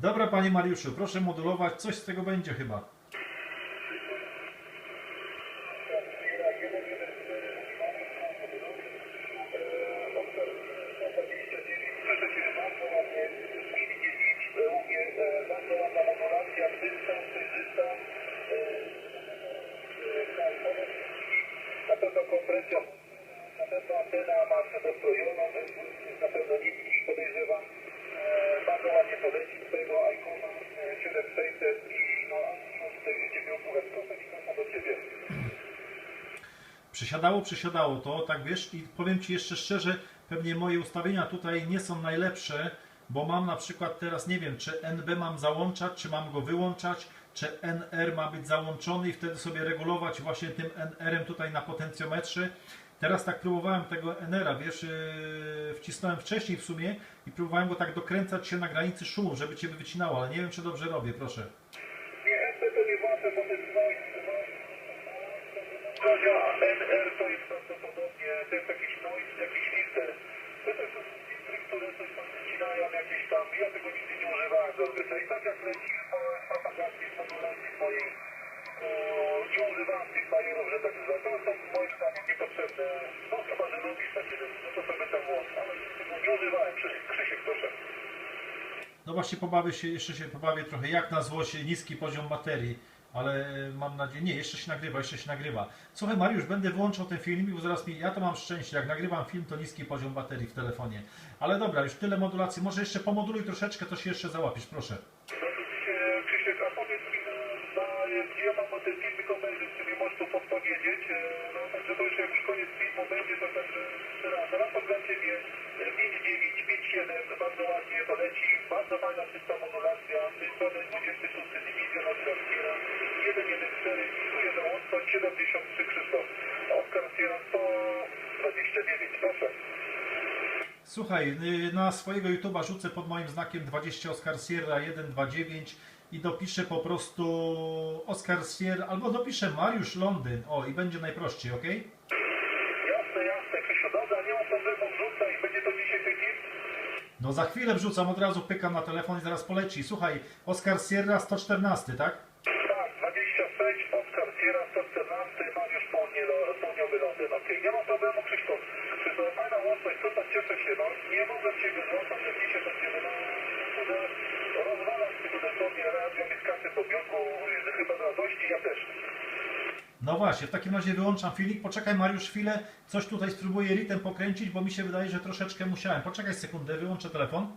Dobra, panie Mariuszu, proszę modulować, coś z tego będzie chyba. Kompresja, na pewno antena ma przedostrojoną, na pewno nitki podejrzewam. E, Bardzo ładnie to leci swojego Icona e, 7600 i no, no tutaj wiecie, białkówek proszę i do Ciebie. Przysiadało, przysiadało to, tak wiesz, i powiem Ci jeszcze szczerze, pewnie moje ustawienia tutaj nie są najlepsze, bo mam na przykład teraz, nie wiem, czy NB mam załączać, czy mam go wyłączać, czy NR ma być załączony i wtedy sobie regulować właśnie tym NR-em tutaj na potencjometrze. Teraz tak próbowałem tego NR-a, wiesz, yy, wcisnąłem wcześniej w sumie i próbowałem go tak dokręcać się na granicy szumu, żeby Cię wycinało, ale nie wiem, czy dobrze robię, proszę. Nie, to nie włączę, bo No no. No właśnie pobawię się, jeszcze się pobawię trochę, jak na zło się niski poziom baterii, ale mam nadzieję, nie, jeszcze się nagrywa, jeszcze się nagrywa. Słuchaj Mariusz, będę wyłączał ten filmik, bo zaraz mi, ja to mam szczęście, jak nagrywam film, to niski poziom baterii w telefonie. Ale dobra, już tyle modulacji, może jeszcze pomoduluj troszeczkę, to się jeszcze załapisz, proszę. Krzysiek, a powiedz mi, gdzie ja mam ten filmik obejrzeć, czy mi możesz to podpowiedzieć? E, No także to już jak już koniec filmu będzie, to także teraz, teraz od ciebie 5.9, 5.7, bardzo ładnie to leci, bardzo fajna czysta modulacja, z tej strony 26 dywizjon Oscar Sierra 1.1.4 i tu jedna łączność 73 Krzysztof, Oscar Sierra 129, proszę. Słuchaj, y, na swojego YouTube'a rzucę pod moim znakiem 20 Oscar Sierra 129 i dopiszę po prostu Oscar Sierra, albo dopiszę Mariusz Londyn, o i będzie najprościej, ok? Jasne, jasne, Krzysiu, dobra, nie ma problemu, wrzucaj, będzie to dzisiaj ten? No za chwilę wrzucam, od razu pykam na telefon i zaraz poleci. Słuchaj, Oscar Sierra 114, tak? Tak, 26, Oskar Sierra 114, Mariusz Południe, Południowy Londyn. Okej, nie ma problemu, Krzysztof. Krzysztof, fajna łączność, super, cieszę się, no. Chyba z radości, ja też. No właśnie, w takim razie wyłączam filmik. Poczekaj Mariusz chwilę, coś tutaj spróbuję ritem pokręcić, bo mi się wydaje, że troszeczkę musiałem. Poczekaj sekundę, wyłączę telefon.